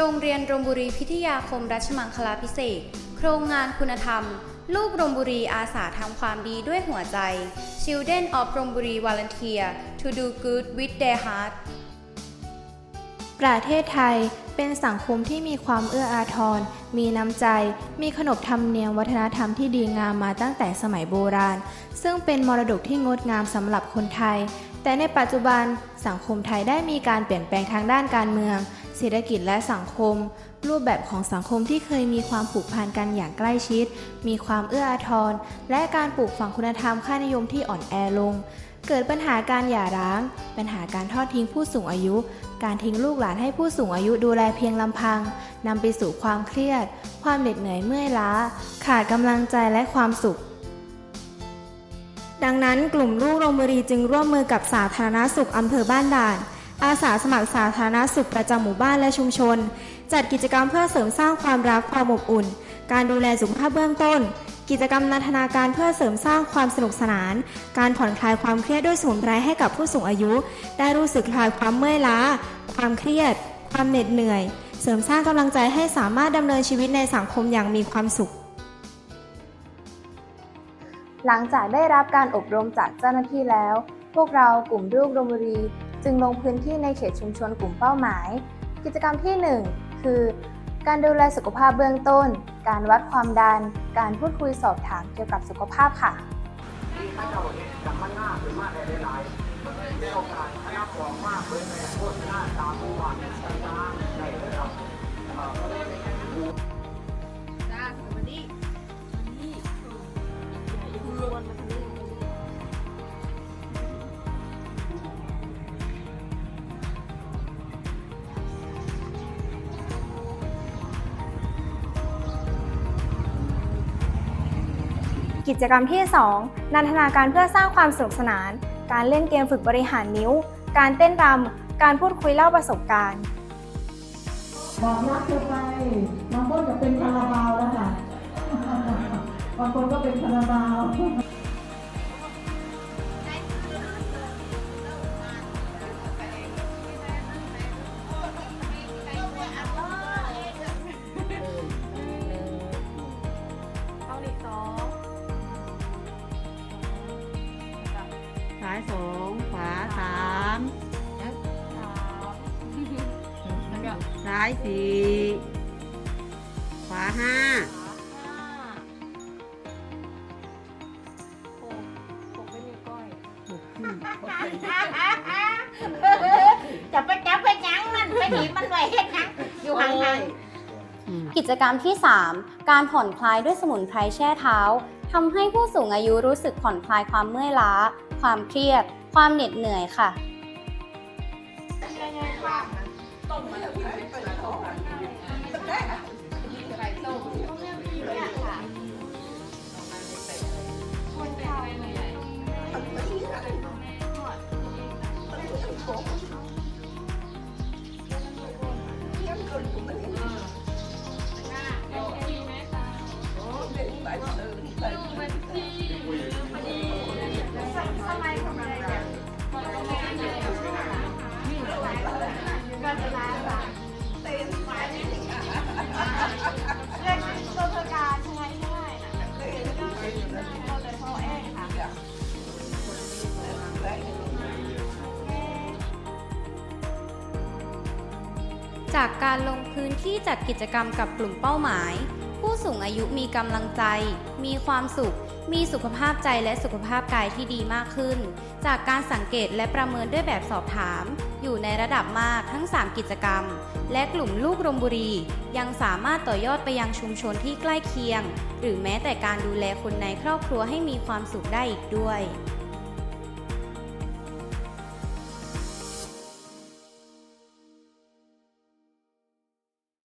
โรงเรียนรมบุรีพิทยาคมรัชมังคลาพิเศษ โครงงานคุณธรรม ลูกรมบุรีอาสาทำความดีด้วยหัวใจ Children of รมบุรี Volunteer to do good with their heart ประเทศไทยเป็นสังคมที่มีความเอื้ออาทร มีน้ำใจ มีขนบธรรมเนียมวัฒนธรรมที่ดีงามมาตั้งแต่สมัยโบราณ ซึ่งเป็นมรดกที่งดงามสำหรับคนไทย แต่ในปัจจุบันสังคมไทยได้มีการเปลี่ยนแปลงทางด้านการเมือง เศรษฐกิจและสังคม รูปแบบของสังคมที่เคยมีความผูกพันกันอย่างใกล้ชิด มีความเอื้ออาทร และการปลูกฝังคุณธรรมค่านิยมที่อ่อนแอลง เกิดปัญหาการหย่าร้าง ปัญหาการทอดทิ้งผู้สูงอายุ การทิ้งลูกหลานให้ผู้สูงอายุดูแลเพียงลำพังนำไปสู่ความเครียด ความเหน็ดเหนื่อยเมื่อยล้า ขาดกำลังใจและความสุขดังนั้นกลุ่มลูกโรงบุรีจึงร่วมมือกับสาธารณสุขอำเภอบ้านด่าน อาสาสมัครสาธารณสุขประจำหมู่บ้านและชุมชน จัดกิจกรรมเพื่อเสริมสร้างความรักความอบอุ่น การดูแลสุขภาพเบื้องต้น กิจกรรมนันทนาการเพื่อเสริมสร้างความสนุกสนาน การผ่อนคลายความเครียดด้วยสมุนไพรให้กับผู้สูงอายุ ได้รู้สึกคลายความเมื่อยล้า ความเครียด ความเหน็ดเหนื่อย เสริมสร้างกำลังใจให้สามารถดำเนินชีวิตในสังคมอย่างมีความสุขหลังจากได้รับการอบรมจากเจ้าหน้าที่แล้ว พวกเรากลุ่มลูกโรมบุรี จึงลงพื้นที่ในเขตชุมชนกลุ่มเป้าหมาย กิจกรรมที่ 1 คือ การดูแลสุขภาพเบื้องต้น การวัดความดัน การพูดคุยสอบถามเกี่ยวกับสุขภาพค่ะที่พระเจ้าเนี่ยจำมันหน้าหรือมากได้หลายๆได้โอกาสให้รับของมากเลยในโคตรหน้าตามผู้ว่าต่างๆในระดับ กิจกรรมที่ 2 นันทนาการเพื่อสร้างความสนุกสนาน การเล่นเกมฝึกบริหารนิ้ว การเต้นรำ การพูดคุยเล่าประสบการณ์ บอกรักเธอไปบางคนก็เป็นคาราบาวแล้วค่ะ บางคนก็เป็นคาราบาว ซ้ายสี่ขวาห้าจะไปจับไปยังมันไปหนีมันไว้เฮ็ดหยังอยู่ห่างอืมกิจกรรมที่ 3 การผ่อนคลายด้วยสมุนไพรแช่เท้าทำให้ผู้สูงอายุรู้สึกผ่อนคลายความเมื่อยล้า ความเครียด ความเหน็ดเหนื่อยค่ะ จากการลงพื้นที่จัดกิจกรรมกับกลุ่มเป้าหมาย ผู้สูงอายุมีกำลังใจ มีความสุข มีสุขภาพใจและสุขภาพกายที่ดีมากขึ้น จากการสังเกตและประเมินด้วยแบบสอบถาม อยู่ในระดับมากทั้ง 3 กิจกรรม และกลุ่มลูกรมบุรี ยังสามารถต่อยอดไปยังชุมชนที่ใกล้เคียง หรือแม้แต่การดูแลคนในครอบครัวให้มีความสุขได้อีกด้วย